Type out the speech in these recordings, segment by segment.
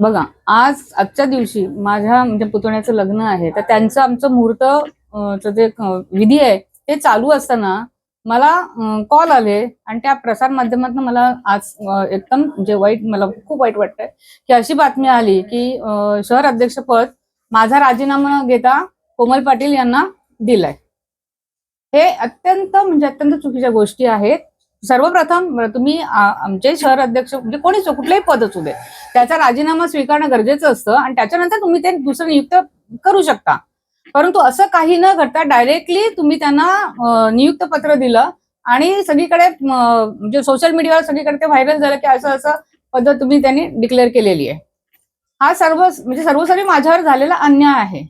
बघा आज आजच्या दिवशी माझ्या म्हणजे पुतण्याचं लग्न आहे तर त्यांचं आमचं मुहूर्त जे विधी आहे ते चालू असताना मला कॉल आले आणि त्या प्रसार माध्यमातून मला आज एकदम म्हणजे वाईट मला खूप वाईट वाटतंय की अशी बातमी आली की शहर अध्यक्षपद माझा राजीनामा घेता कोमल पाटील यांना दिलाय. हे अत्यंत म्हणजे अत्यंत चुकीच्या गोष्टी आहेत. सर्वप्रथम म्हणजे तुम्ही आमचे शहर अध्यक्ष म्हणजे कोणीच कुठलंही पद असू दे. त्याचा राजीनामा स्वीकारणं गरजेचं असतं आणि त्याच्यानंतर तुम्ही ते दुसरं नियुक्त करू शकता. परंतु असं काही न करता डायरेक्टली तुम्ही त्यांना नियुक्त पत्र दिलं आणि सगळीकडे म्हणजे सोशल मीडियावर सगळीकडे ते व्हायरल झालं की असं असं पद्धत तुम्ही त्यांनी डिक्लेअर केलेली आहे. हा सर्व म्हणजे सर्वसरी माझ्यावर झालेला अन्याय आहे.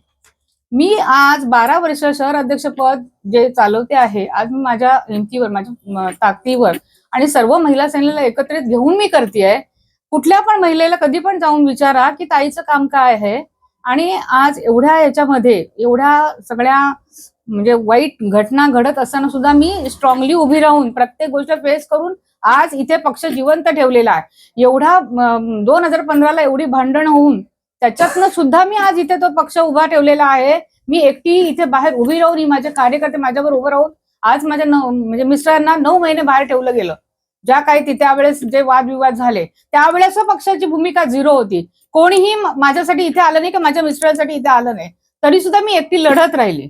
मी आज बारा वर्ष शहर अध्यक्षपद जे चालवते आहे आज मी माझ्या हिमतीवर माझ्या ताकदीवर आणि सर्व महिला सेनेला एकत्रित घेऊन मी करतेय. कुठल्या पण महिलेला कधी पण जाऊन विचारा की ताईचं काम काय आहे आणि आज एवढ्या याच्यामध्ये एवढ्या सगळ्या म्हणजे वाईट घटना घडत असताना सुद्धा मी स्ट्रॉंगली उभी राहून प्रत्येक गोष्ट फेस करून आज इथे पक्ष जिवंत ठेवलेला आहे. एवढा दोन हजार पंधराला एवढी भांडण होऊन त्याच्यातनं सुद्धा मी आज इथे तो पक्ष उभा ठेवलेला आहे. मी एकटी इथे बाहेर उभी राहून ही माझे कार्यकर्ते माझ्यावर उभं राहून आज माझ्या नऊ म्हणजे मिस्टरांना नऊ महिने बाहेर ठेवलं गेलं. ज्या काही त्यावेळेस जे वादविवाद झाले त्यावेळेस पक्षाची भूमिका झिरो होती. कोणीही माझ्यासाठी इथे आलं नाही की माझ्या मिस्टरांसाठी इथे आलं नाही. तरी सुद्धा मी एकटी लढत राहिली.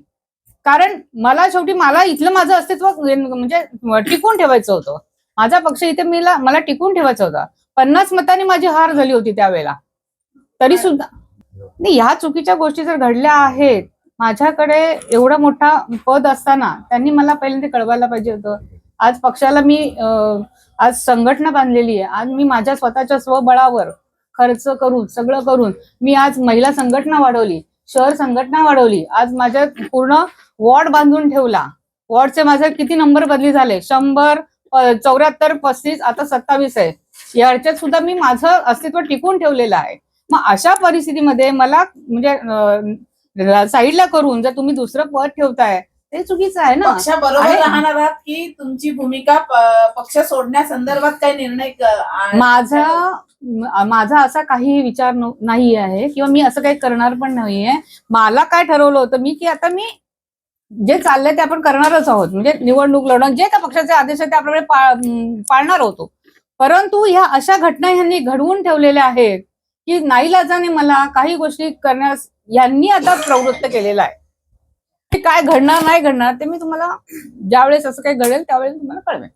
कारण मला शेवटी मला इथलं माझं अस्तित्व म्हणजे टिकून ठेवायचं होतं. माझा पक्ष इथे मला टिकून ठेवायचा होता. पन्नास मतांनी माझी हार झाली होती त्यावेळेला. तरी सुद्धा नाही ह्या चुकीच्या गोष्टी जर घडल्या आहेत माझ्याकडे एवढा मोठा पद असताना त्यांनी मला पहिल्यांदा कळवायला पाहिजे होतं. आज पक्षाला मी आज संघटना बांधलेली आहे. आज मी माझ्या स्वतःच्या स्वबळावर खर्च करून सगळं करून मी आज महिला संघटना वाढवली शहर संघटना वाढवली आज माझ्या पूर्ण वॉर्ड बांधून ठेवला. वॉर्डचे माझे किती नंबर बदली झाले? शंभर चौऱ्याहत्तर पस्तीस आता सत्तावीस आहे. याच्यात सुद्धा मी माझं अस्तित्व टिकून ठेवलेलं आहे. मग अशा परिस्थितीमध्ये मला म्हणजे साईडला करून जर तुम्ही दुसरं पद ठेवताय ते चुकीचं आहे ना? पक्षाबरोबर आहे. राहणार आहात की तुमची भूमिका पक्ष सोडण्यासंदर्भात काही निर्णय माझा माझा असा काही विचार नाही आहे किंवा मी असं काही करणार पण नाहीये मला काय ठरवलं होतं मी की आता मी जे चाललंय ते आपण करणारच आहोत. म्हणजे निवडणूक लढवणं जे का पक्षाचे आदेश आहेत ते आपल्याकडे पाळणार होतो. परंतु ह्या अशा घटना ह्यांनी घडवून ठेवलेल्या आहेत की नाईलाजाने मला काही गोष्टी करण्यास यांनी आता प्रवृत्त केलेलं आहे. ते काय घडणार नाही घडणार ते मी तुम्हाला ज्यावेळेस असं काही घडेल त्यावेळेस तुम्हाला कळवेल